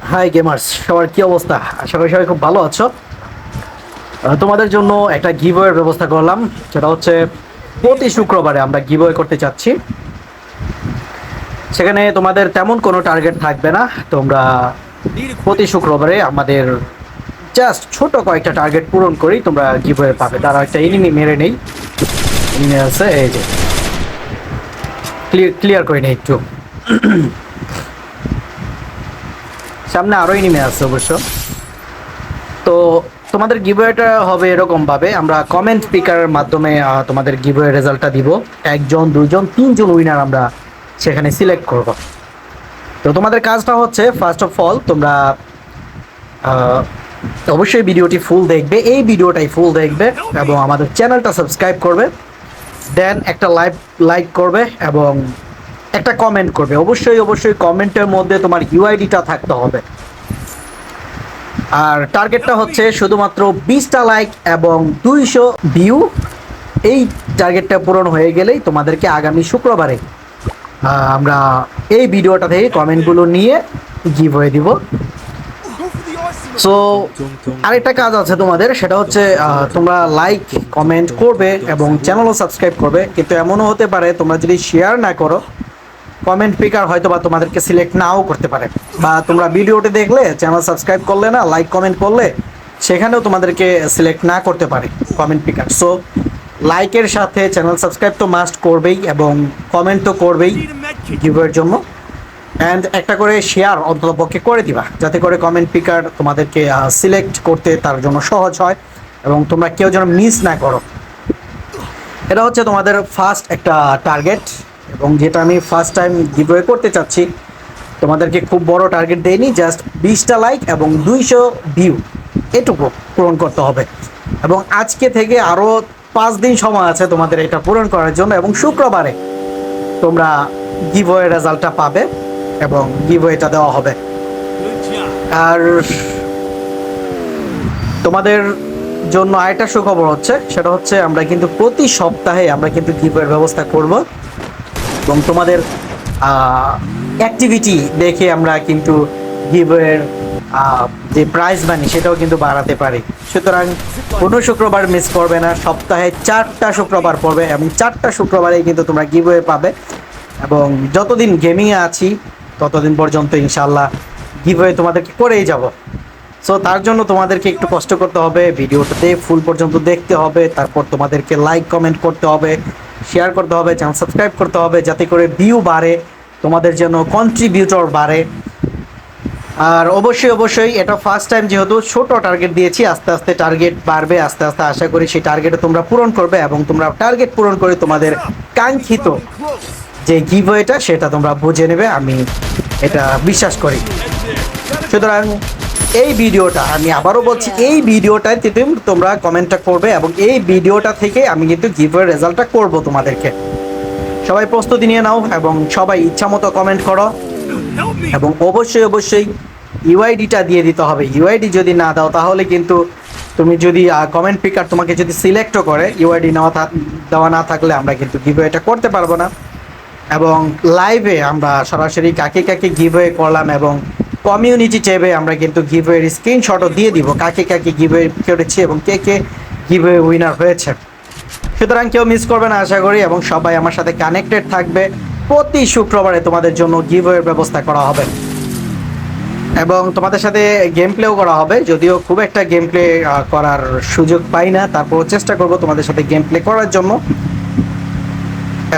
High gamers সবার কি অবস্থা? আশা করি সবাই খুব ভালো আছো। তোমাদের জন্য একটা গিভওয়ের ব্যবস্থা করলাম। সেটা হচ্ছে প্রতি শুক্রবারে আমরা গিভওয়ে করতে চাচ্ছি। সেখানে তোমাদের তেমন কোনো টার্গেট থাকবে না। তোমরা প্রতি শুক্রবারে আমাদের জাস্ট ছোট কয়েকটা টার্গেট পূরণ করি, তোমরা গিভওয়ে পাবে। তারা একটা এনিমি মেরে নেই। এনিমি আছে, এই যে। ক্লিয়ার ক্লিয়ার করে নেই একটু। সামনে আরও এনিমে আছে অবশ্য। তো তোমাদের গিভওয়েটা হবে এরকম ভাবে। আমরা কমেন্ট পিকারের মাধ্যমে তোমাদের গিভওয়ে রেজাল্টটা দিব। একজন, দুইজন, তিনজন উইনার আমরা সেখানে সিলেক্ট করব। তো তোমাদের কাজটা হচ্ছে ফার্স্ট অফ অল তোমরা অবশ্যই ভিডিওটি ফুল দেখবে। এই ভিডিওটাই ফুল দেখবে এবং আমাদের চ্যানেলটা সাবস্ক্রাইব করবে। দেন একটা লাইভ লাইক করবে এবং একটা কমেন্ট করবে। অবশ্যই অবশ্যই কমেন্টের মধ্যে তোমার ইউআইডিটা থাকতে হবে। আর টার্গেটটা হচ্ছে শুধুমাত্র বিশটা লাইক এবং দুইশো ভিউ এই টার্গেটটা পূরণ হয়ে গেলেই তোমাদেরকে আগামী শুক্রবারে আমরা এই ভিডিওটা থেকে কমেন্টগুলো নিয়ে গিভ হয়ে দিব। সো আরেকটা কাজ আছে তোমাদের, সেটা হচ্ছে তোমরা লাইক কমেন্ট করবে এবং চ্যানেলও সাবস্ক্রাইব করবে। কিন্তু এমনও হতে পারে, তোমরা যদি শেয়ার না করো কমেন্ট পিকার হয়তো বা তোমাদেরকে সিলেক্ট নাও করতে পারে। বা তোমরা ভিডিওটি দেখলে চ্যানেল সাবস্ক্রাইব করলে না লাইক কমেন্ট করলে, সেখানেও তোমাদেরকে সিলেক্ট না করতে পারে কমেন্ট পিকার সো লাইকের সাথে চ্যানেল সাবস্ক্রাইব তো মাস্ট করবেই এবং কমেন্ট তো করবেই গিভের জন্য। অ্যান্ড একটা করে শেয়ার অন্তত পক্ষে করে দিবা, যাতে করে কমেন্ট পিকার তোমাদেরকে সিলেক্ট করতে তার জন্য সহজ হয় এবং তোমরা কেউ যেন মিস না করো। এটা হচ্ছে তোমাদের ফার্স্ট একটা টার্গেট এবং যেটা আমি ফার্স্ট টাইম গিভওয়ে করতে চাচ্ছি, তোমাদেরকে খুব বড় টার্গেট দেয়নি জাস্ট বিশটা লাইক এবং দুইশো ভিউ এটুকু পূরণ করতে হবে। এবং আজকে থেকে আরও পাঁচ দিন সময় আছে তোমাদের এটা পূরণ করার জন্য এবং শুক্রবারে তোমরা গিভওয়ে রেজাল্টটা পাবে এবং গিভওয়েটা দেওয়া হবে। আর তোমাদের জন্য আরেকটা সুখবর হচ্ছে, সেটা হচ্ছে আমরা কিন্তু প্রতি সপ্তাহে আমরা কিন্তু গিভের ব্যবস্থা করব। এবং তোমাদের অ্যাক্টিভিটি দেখে আমরা কিন্তু গিভের যে প্রাইজ মানি সেটাও কিন্তু বাড়াতে পারি। সুতরাং কোনো শুক্রবার মিস করবে না, সপ্তাহে চারটা শুক্রবার পড়বে, এবং চারটা শুক্রবারেই কিন্তু তোমরা গিভওয়ে পাবে। এবং যতদিন গেমিংয়ে আছি, ততদিন পর্যন্ত ইনশাল্লাহ গিভওয়ে তোমাদেরকে করেই যাব। সো তার জন্য তোমাদেরকে একটু কষ্ট করতে হবে, ভিডিওটাতে ফুল পর্যন্ত দেখতে হবে, তারপর তোমাদেরকে লাইক কমেন্ট করতে হবে। শেয়ার করতে হবে চ্যানেল সাবস্ক্রাইব করতে হবে, যাতে করে ভিউ বাড়ে, তোমাদের জন্য কন্ট্রিবিউটর বাড়ে। আর অবশ্যই অবশ্যই এটা ফার্স্ট টাইম যেহেতু ছোট টার্গেট দিয়েছি, আস্তে আস্তে টার্গেট বাড়বে, আস্তে আস্তে আশা করি সেই টার্গেটে তোমরা পূরণ করবে এবং তোমরা টার্গেট পূরণ করে তোমাদের কাঙ্ক্ষিত যে গিভওয়েটা সেটা তোমরা বুঝে নেবে, আমি এটা বিশ্বাস করি। সুতরাং এই ভিডিওটা, আমি আবারও বলছি, এই ভিডিওটায় তোমরা কমেন্টটা করবে এবং এই ভিডিওটা থেকে আমি কিন্তু গিভওয়ে রেজাল্টটা করব তোমাদেরকে। সবাই প্রস্তুতি নিয়ে নাও এবং সবাই ইচ্ছা মতো কমেন্ট করো। এবং অবশ্যই অবশ্যই ইউআইডিটা দিয়ে দিতে হবে। ইউআইডি যদি না দাও, তাহলে কিন্তু তুমি যদি কমেন্ট পিকার তোমাকে যদি সিলেক্টও করে ইউআইডি নেওয়া দেওয়া না থাকলে আমরা কিন্তু গিভওয়েটা করতে পারব না। এবং লাইভে আমরা সরাসরি কাকে কাকে গিভওয়ে করলাম এবং কমিউনিটি ট্যাবে আমরা কিন্তু গিভওয়ের স্ক্রিনশটও দিয়ে দিব কাকে কাকে গিভওয়ে করেছি এবং কে কে গিভওয়ে উইনার হয়েছে। সুতরাং কেউ মিস করবে না, আশা করি, এবং সবাই আমার সাথে কানেক্টেড থাকবে। প্রতি শুক্রবারে তোমাদের জন্য গিভওয়ের ব্যবস্থা করা হবে। এবং তোমাদের সাথে গেম প্লেও করা হবে, যদিও খুব একটা গেম প্লে করার সুযোগ পাই না। তারপর চেষ্টা করব তোমাদের সাথে গেম প্লে করার জন্য।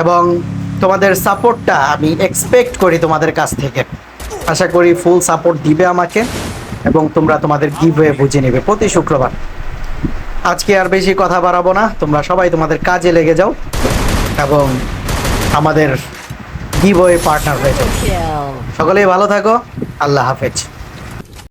এবং তোমাদের সাপোর্টটা আমি এক্সপেক্ট করি তোমাদের কাছ থেকে। আশা করি ফুল সাপোর্ট দিবে আমাকে এবং তোমরা তোমাদের গিভ হয়ে বুঝে নেবে প্রতি শুক্রবার। আজকে আর বেশি কথা বাড়াবো না তোমরা সবাই তোমাদের কাজে লেগে যাও এবং আমাদের গিভ হয়ে পার্টনার হয়ে যাও সকলেই ভালো থাকো আল্লাহ হাফেজ।